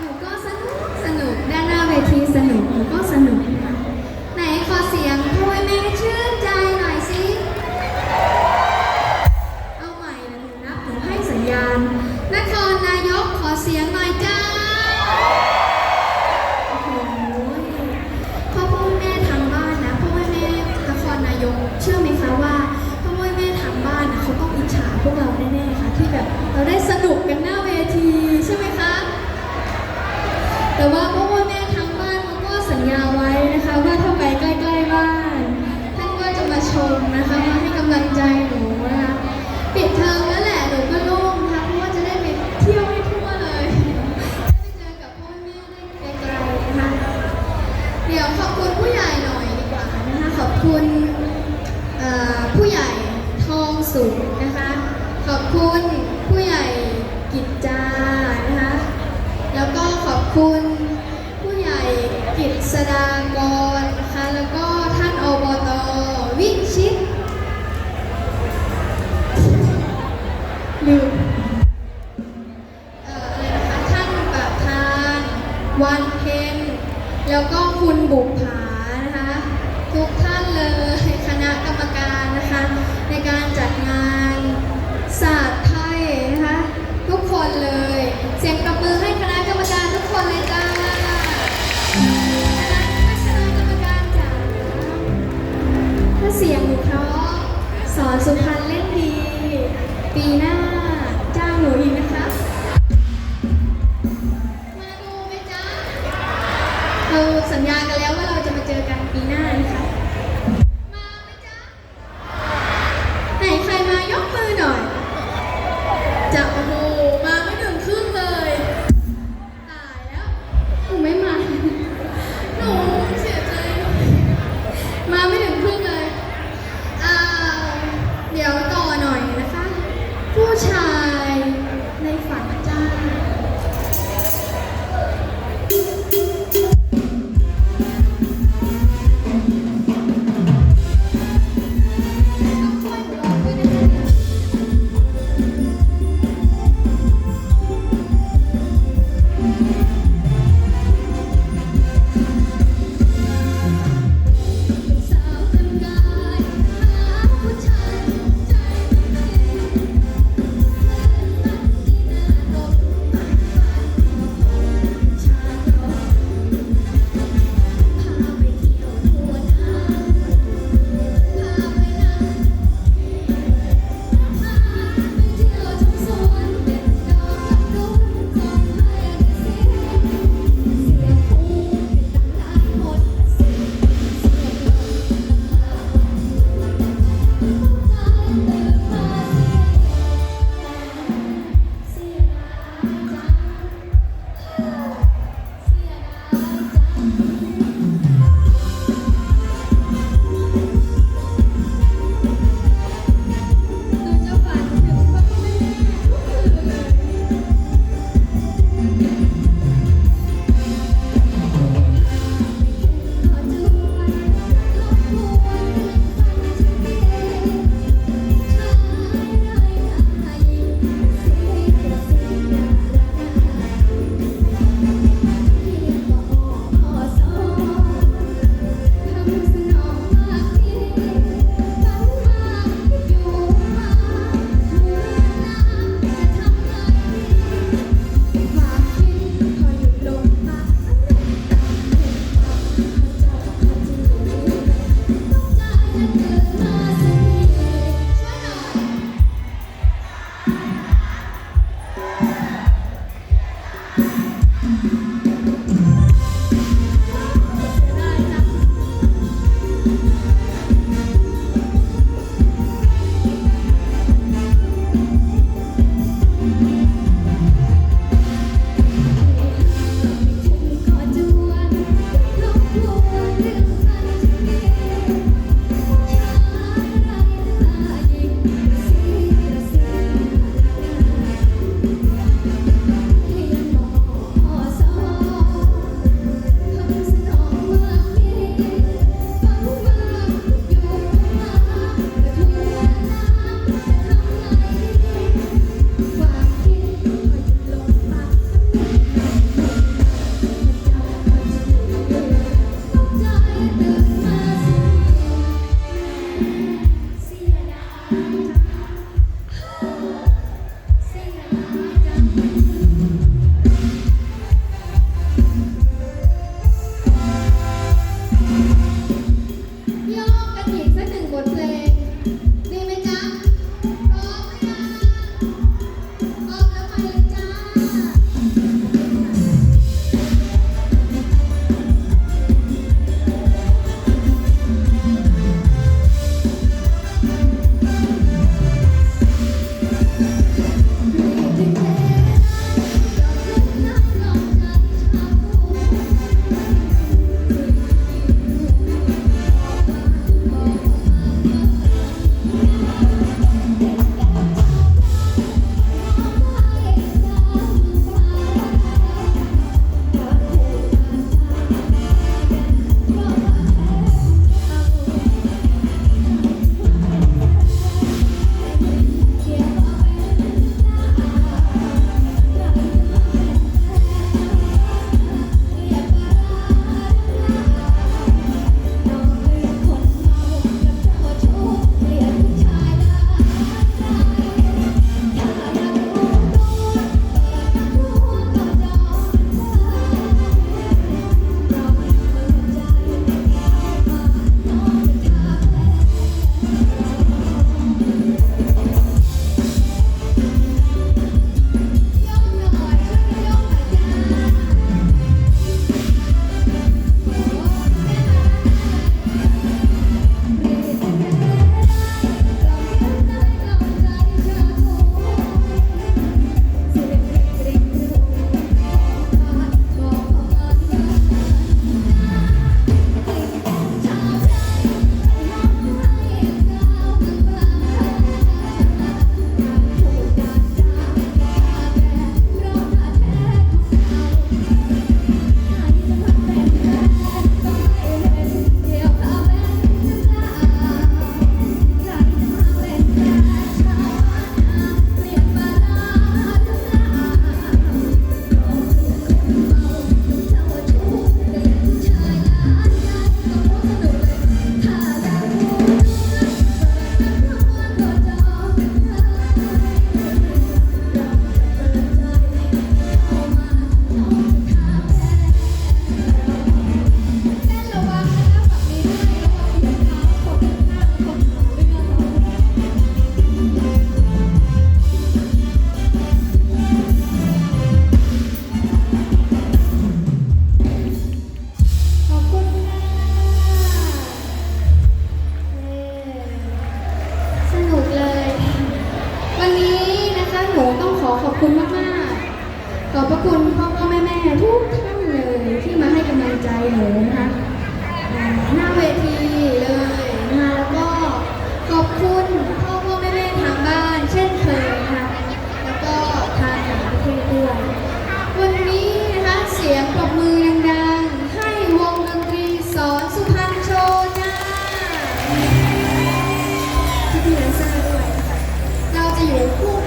หนูก็สนุกสนุกด้านหน้าเวทีสนุกหนูก็สนุก ญญาไว้นะคะว่าถ้าไปใกล้ๆบ้านท่านก็จะมาชมนะคะมาให้กำลังใจหนูนะคะปิดเทอม จะโอ้โห Thank you.